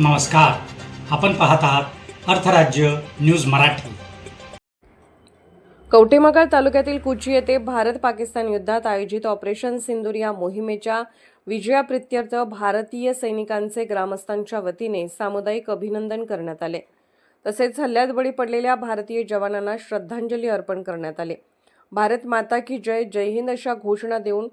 नमस्कार. आपण पाहत आहात अर्थराज्य न्यूज मराठी. कवठेमहाकाळ तालुक्यातील कुची येथे भारत पाकिस्तान युद्धात आयोजित ऑपरेशन सिंदूर या मोहिमेच्या विजयाप्रित्यर्थ भारतीय सैनिकांचे ग्रामस्थांच्या वतीने सामुदायिक अभिनंदन करण्यात आले. तसेच हल्ल्यात बळी पडलेल्या भारतीय जवानांना श्रद्धांजली अर्पण करण्यात आले. भारत माता की जय जय हिंद अशा घोषणा देऊन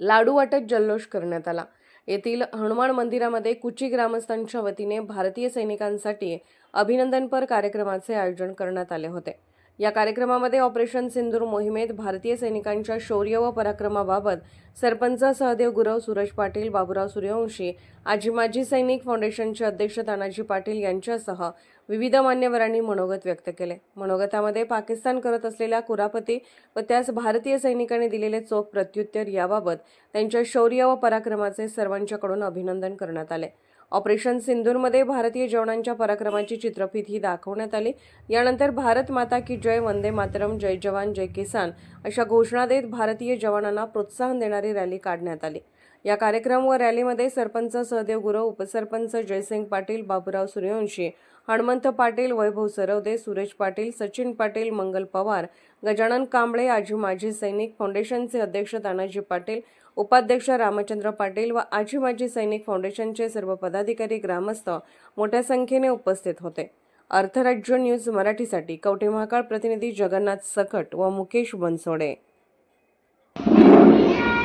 लाडू वाटत जल्लोष करण्यात आला. येथील हनुमान मंदिरामध्ये कुची ग्रामस्थांच्या वतीने भारतीय सैनिकांसाठी अभिनंदनपर कार्यक्रमाचे आयोजन करण्यात आले होते. या कार्यक्रमामध्ये ऑपरेशन सिंदूर मोहिमेत भारतीय सैनिकांच्या शौर्य व पराक्रमाबाबत सरपंच सहदेव गुरव सूरज पाटील बाबुराव सूर्यवंशी आजी माजी सैनिक फाउंडेशनचे अध्यक्ष तानाजी पाटील यांच्यासह विविध मान्यवरांनी मनोगत व्यक्त केले. मनोगतामध्ये पाकिस्तान करत असलेल्या कुरापती व त्यास भारतीय सैनिकांनी दिलेले चोख प्रत्युत्तर याबाबत त्यांच्या शौर्य व पराक्रमाचे सर्वांच्याकडून अभिनंदन करण्यात आले. ऑपरेशन सिंधूरमध्ये भारतीय जवानांच्या पराक्रमाची चित्रफित ही दाखवण्यात आली. यानंतर भारत माता की जय वंदे मातरम जय जवान जय किसान अशा घोषणा देत भारतीय जवानांना प्रोत्साहन देणारी रॅली काढण्यात आली. या कार्यक्रम व रॅलीमध्ये सरपंच सहदेव गुरव उपसरपंच जयसिंग पाटील बाबुराव सूर्यवंशी हणमंत पाटील वैभव सरवदे सुरेश पाटील सचिन पाटील मंगल पवार गजानन कांबळे आजी माजी सैनिक फाउंडेशनचे अध्यक्ष तानाजी पाटील उपाध्यक्ष रामचंद्र पाटील व आजी माजी सैनिक फाउंडेशनचे सर्व पदाधिकारी ग्रामस्थ मोठ्या संख्येने उपस्थित होते. अर्थराज्य न्यूज मराठीसाठी कवठे महाकाळ प्रतिनिधी जगन्नाथ सकट व मुकेश बनसोडे.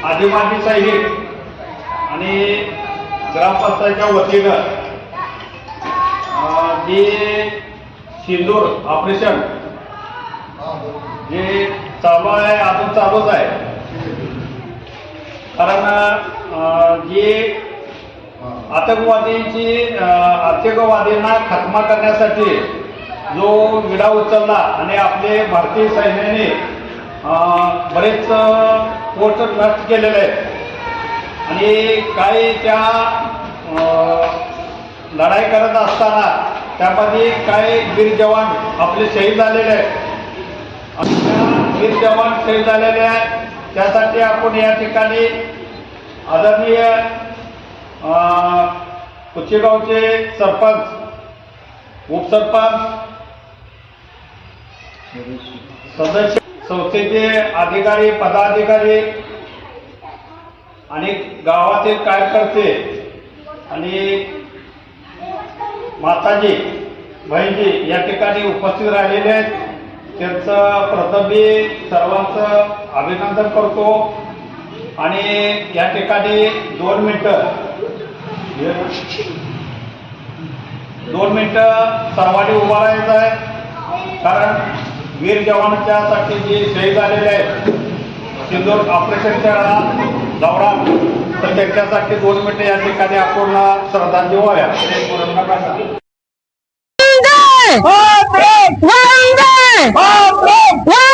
आदिवासी सैनिक आणि ग्रामपंचायतच्या वतीनं जे सिंदूर ऑपरेशन जे चालू आहे अजून चालूच आहे कारण जे आतंकवादीची आतंकवादींना खात्मा करण्यासाठी जो विडा उचलला आणि आपले भारतीय सैन्याने बरेच पोस्ट नष्ट केलेले आहेत. आणि काही त्या लढाई करत असताना त्यामध्ये काही वीर जवान आपले शहीद झालेले आहेत. वीर जवान शहीद झालेले आहेत. त्यासाठी आपण या ठिकाणी आदरणीय कुचेगावचे सरपंच उपसरपंच सदस्य संस्थेचे अधिकारी पदाधिकारी आणि गावातील कार्यकर्ते आणि माताजी बहिणजी या ठिकाणी उपस्थित राहिलेले आहेत. त्यांचं प्रथम मी सर्वांचं अभिनंदन करतो. आणि या ठिकाणी दोन मिनटं. दोन मिनटं सर्वांनी उभा राहायचं आहे. कारण वीर जवानाच्यासाठी जे शहीद झालेले आहेत सिंदूर ऑपरेशनच्या दौरान तर त्यांच्यासाठी दोन मिनिटं या ठिकाणी आपण श्रद्धांजली व्हाव्या वंदे!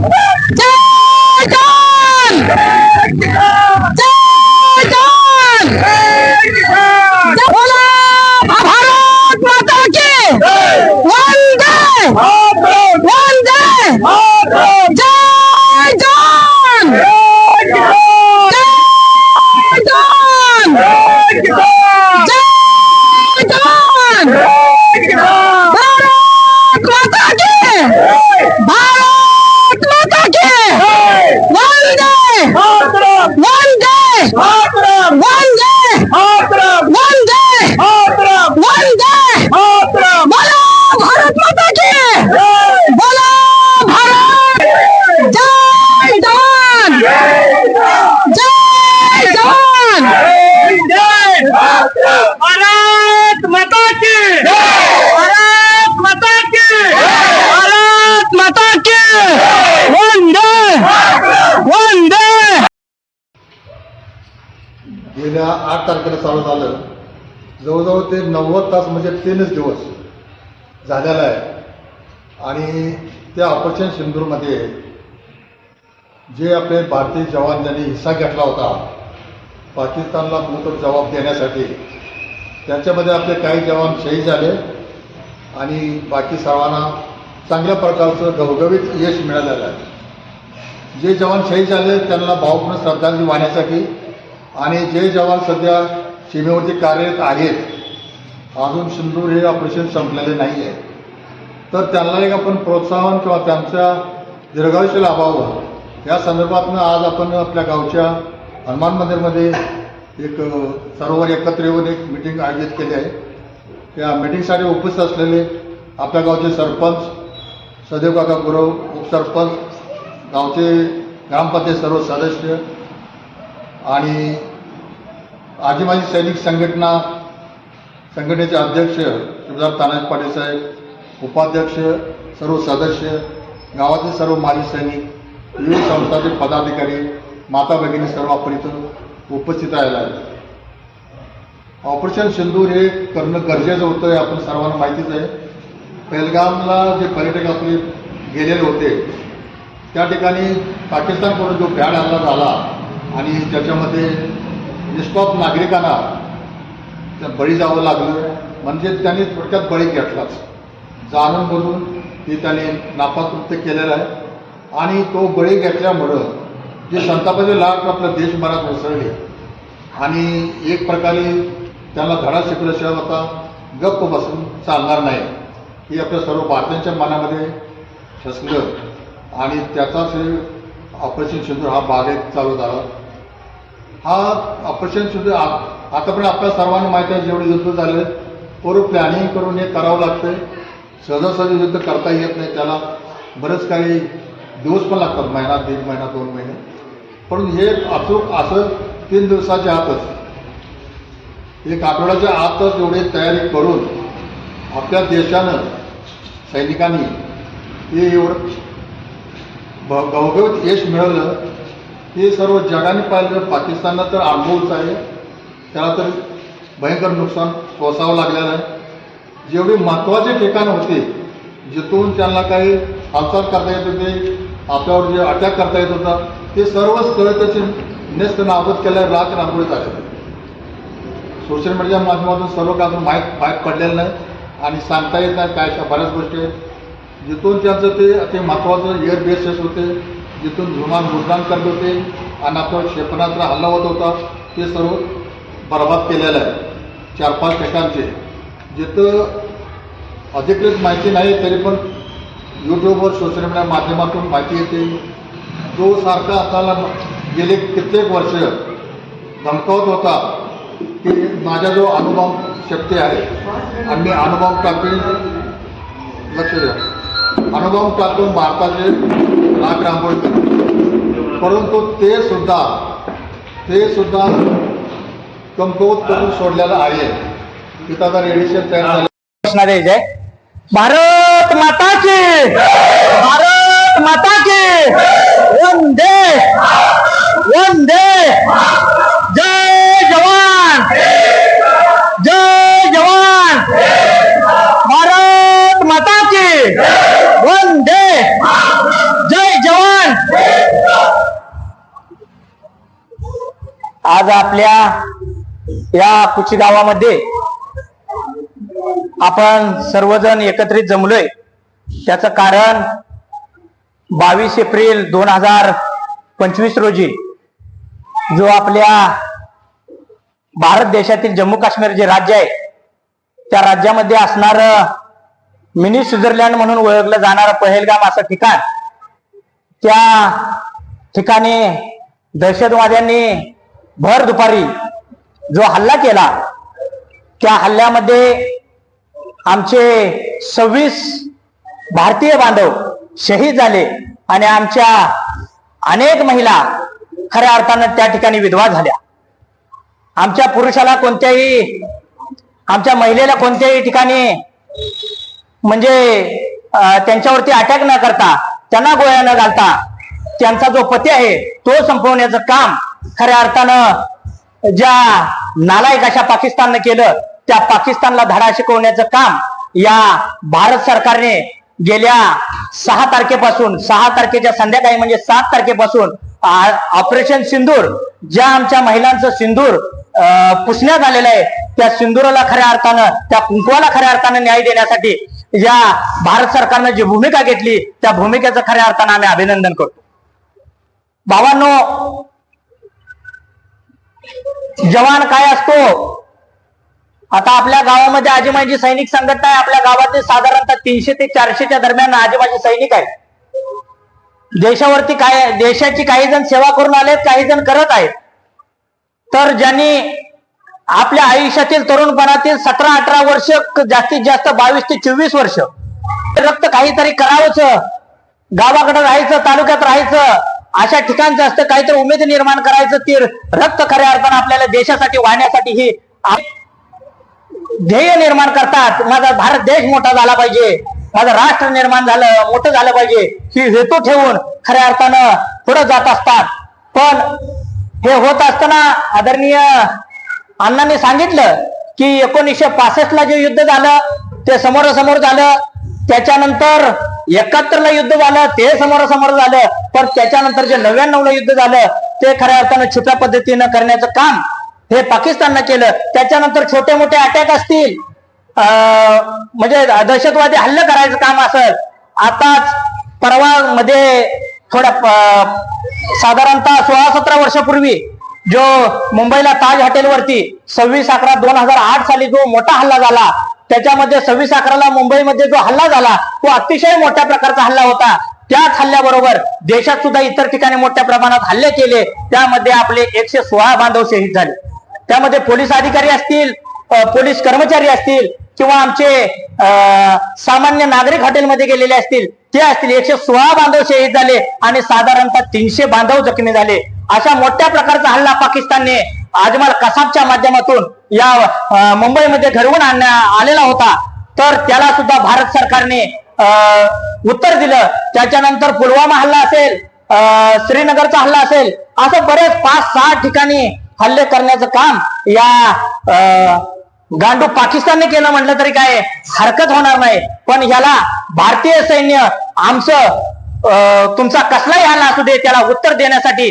Ah! तीनच दिवस झालेला आहे. आणि त्या ऑपरेशन सिंदूरमध्ये जे आपले भारतीय जवान ज्यांनी हिस्सा घेतला होता पाकिस्तानला मूलतोड जबाब देण्यासाठी त्याच्यामध्ये आपले काही जवान शहीद झाले आणि बाकी सर्वांना चांगल्या प्रकारचं घवघवीत यश मिळालेलं आहे. जे जवान शहीद झाले त्यांना भावपूर्ण श्रद्धांजली वाहण्यासाठी आणि जे जवान सध्या सीमेवरती कार्यरत आहेत अजून सिंदूर हे ऑपरेशन संपलेले नाही आहे तर त्यांना एक आपण प्रोत्साहन किंवा त्यांच्या दीर्घायुष्य लाभावं. या संदर्भातनं आज आपण आपल्या गावच्या हनुमान मंदिरमध्ये एक सरोवर सर्व एकत्र येऊन एक मिटिंग आयोजित केली आहे. त्या मिटिंगसाठी उपस्थित असलेले आपल्या गावचे सरपंच सदैव काका गुरव उपसरपंच गावचे ग्रामपंचायत सर्व सदस्य आणि आजी माजी सैनिक संघटना संघटनेचे अध्यक्ष शिवदार तानाजी पाटील साहेब उपाध्यक्ष सर्व सदस्य गावातील सर्व माजी सैनिक विविध संस्थांचे पदाधिकारी माता भगिनी सर्व आपण इथं उपस्थित राहिला आहे ऑपरेशन सिंदूर हे करणं गरजेचं होतं हे आपण सर्वांना माहितीच आहे. पेहलगामला जे पर्यटक आपले गेलेले होते त्या ठिकाणी पाकिस्तानकडून जो भ्याड हल्ला झाला आणि त्याच्यामध्ये निष्पाप नागरिकांना त्या बळी जावं लागलं. म्हणजे त्यांनी थोडक्यात बळी घेतलाच. जाणून बोलून ती त्यांनी नापाकृत्य केलेलं आहे. आणि तो बळी घेतल्यामुळं जे संतापाची लाट आपल्या देशभरात उसळले आणि एक प्रकारे त्यांना धडा शिकल्याशिवाय आता गप्प बसून चालणार नाही. हे आपल्या सर्व भारतीयांच्या मनामध्ये ठसलं आणि त्याचाच हे ऑपरेशन सिंधूर हा भाग एक चालू झाला. हा ऑपरेशन सिंधूर आता आतापर्यंत आपल्या सर्वांना माहिती आहे जेवढे युद्ध झाले पूर्व प्लॅनिंग करून हे करावं लागतंय. सहजासहजी युद्ध करता येत नाही त्याला बरेच काही दिवस पण लागतात महिना दीड महिना दोन महिने. पण हे अचूक असं तीन दिवसाच्या आतच एक आठवड्याच्या आतच एवढी तयारी करून आपल्या देशानं सैनिकांनी हे एवढं भ- यश मिळवलं. हे सर्व जगाने पाहिलं पाकिस्तानला तर अनुभवच आहे. त्याला तर भयंकर नुकसान सोसावं लागलेलं आहे. जेवढे महत्त्वाचे ठिकाण होते जिथून त्यांना काही हालचाल करता येत होते आपल्यावर जे अटॅक करता येत होता ते सर्व स्थळ त्याचे नेस्त नाबद केल्या रात रांगोळीत आले सोशल मीडिया माध्यमातून सर्व काय अजून माहीत माहीत पडलेलं नाही आणि सांगता येत नाही काय अशा बऱ्याच गोष्टी आहेत. जिथून त्यांचं ते अति महत्त्वाचं एअर बेसेस होते जिथून विमान उड्डाण करत होते आणि आपल्यावर क्षेपणास्त्र हल्ला होत होता ते सर्व बरबाद केलेलं आहे. चार पाच ठिकाणचे जिथं अधिकृत माहिती नाही तरी पण यूट्यूबवर सोशल मीडिया माध्यमातून माहिती येते. जो सारखा आताला गेले कित्येक वर्ष धमकावत होता की माझा जो अनुभव शक्ती आहे आणि मी अनुभव टाकून लक्ष द्या. अनुभव टाकून भारताचे नाक रांगोळी. परंतु ते सुद्धा ते सुद्धा कमकुवत करून सोडलेला आहे. तिथं आता रेडिएशन तयार झालं. जय भारत माता की भारत माता की वंदे! वंदे! जय जवान! जय जवान! भारत माता की वंदे! जय जवान! आज आपल्या या कुची गावामध्ये आपण सर्वजण एकत्रित जमलोय. त्याचं कारण बावीस एप्रिल दोन हजार पंचवीस रोजी जो आपल्या भारत देशातील जम्मू काश्मीर जे राज्य आहे त्या राज्यामध्ये असणार मिनी स्वित्झर्लंड म्हणून ओळखलं जाणारं पहेलगाम असं ठिकाण त्या ठिकाणी दहशतवाद्यांनी भर दुपारी जो हल्ला केला त्या हल्ल्यामध्ये आमचे सव्वीस भारतीय बांधव शहीद झाले आणि आमच्या अनेक महिला खऱ्या अर्थानं त्या ठिकाणी विधवा झाल्या. आमच्या पुरुषाला कोणत्याही आमच्या महिलेला कोणत्याही ठिकाणी म्हणजे त्यांच्यावरती अटॅक न करता त्यांना गोळ्या न घालता त्यांचा जो पती आहे तो संपवण्याचं काम खऱ्या अर्थानं ज्या नालायक अशा पाकिस्ताननं केलं त्या पाकिस्तानला धडा शिकवण्याचं काम या भारत सरकारने गेल्या सहा तारखेपासून सहा तारखेच्या संध्याकाळी म्हणजे सात तारखेपासून ऑपरेशन सिंदूर ज्या आमच्या महिलांचं सिंदूर अं, पुसण्यात आलेलं आहे त्या सिंदुराला खऱ्या अर्थानं त्या कुंकवाला खऱ्या अर्थानं न्याय देण्यासाठी या भारत सरकारनं जी भूमिका घेतली त्या भूमिकेचं खऱ्या अर्थानं आम्ही अभिनंदन करतो. भावांनो जवान काय असतो? आता आपल्या गावामध्ये आजीमाजी सैनिक संघटना आहे. आपल्या गावातील साधारणतः तीनशे ते चारशेच्या दरम्यान आजीमाजी सैनिक आहेत. देशावरती काय देशाची काही जण सेवा करून आलेत काही जण करत आहेत. तर ज्यांनी आपल्या आयुष्यातील तरुणपणातील सतरा अठरा वर्ष जास्तीत जास्त बावीस ते चोवीस वर्ष रक्त काहीतरी करावंच गावाकडे राहायचं तालुक्यात राहायचं अशा ठिकाणचं असतं काहीतरी उमेद निर्माण करायचं ते रक्त खऱ्या अर्थानं आपल्याला देशासाठी वाहण्यासाठी ही ध्येय निर्माण करतात. माझा भारत देश मोठा झाला पाहिजे. माझं राष्ट्र निर्माण झालं मोठं झालं पाहिजे. ही हेतू ठेवून खऱ्या अर्थानं पुढे जात असतात. पण हे होत असताना आदरणीय अण्णांनी सांगितलं की एकोणीसशे पासष्ट ला जे युद्ध झालं ते समोरासमोर झालं. त्याच्यानंतर एकाहत्तरला युद्ध झालं ते समोरासमोर झालं पण त्याच्यानंतर जे नव्याण्णवला युद्ध झालं ते खऱ्या अर्थानं छुप्या पद्धतीनं करण्याचं काम हे पाकिस्ताननं केलं. त्याच्यानंतर छोटे मोठे अटॅक असतील. अं, म्हणजे दहशतवादी हल्ले करायचं काम असेल. आताच परवा मध्ये थोड्या साधारणतः सोळा सतरा वर्षापूर्वी जो मुंबईला ताज हॉटेलवरती सव्वीस अकरा दोन हजार आठ साली जो मोठा हल्ला झाला त्याच्यामध्ये सव्वीस अकराला मुंबईमध्ये जो हल्ला झाला तो अतिशय मोठ्या प्रकारचा हल्ला होता. त्याच हल्ल्याबरोबर देशात सुद्धा इतर ठिकाणी मोठ्या प्रमाणात हल्ले केले. त्यामध्ये आपले एकशे सोळा बांधव शहीद झाले. त्यामध्ये पोलीस अधिकारी असतील पोलीस कर्मचारी असतील किंवा आमचे सामान्य नागरिक हॉटेलमध्ये गेलेले असतील ते असतील. एकशे सोळा बांधव शहीद झाले आणि साधारणतः तीनशे बांधव जखमी झाले. अशा मोठ्या प्रकारचा हल्ला पाकिस्तानने आजमाल कसाबच्या माध्यमातून या मुंबईमध्ये घडवून आणण्या आलेला होता. तर त्याला सुद्धा भारत सरकारने उत्तर दिलं. त्याच्यानंतर पुलवामा हल्ला असेल श्रीनगरचा हल्ला असेल असं बरेच पाच सहा ठिकाणी हल्ले करण्याचं काम या गांडू पाकिस्तानने केलं. म्हटलं तरी काय हरकत होणार नाही. पण याला भारतीय सैन्य आमचं तुमचा कसलाही हल्ला असू दे त्याला उत्तर देण्यासाठी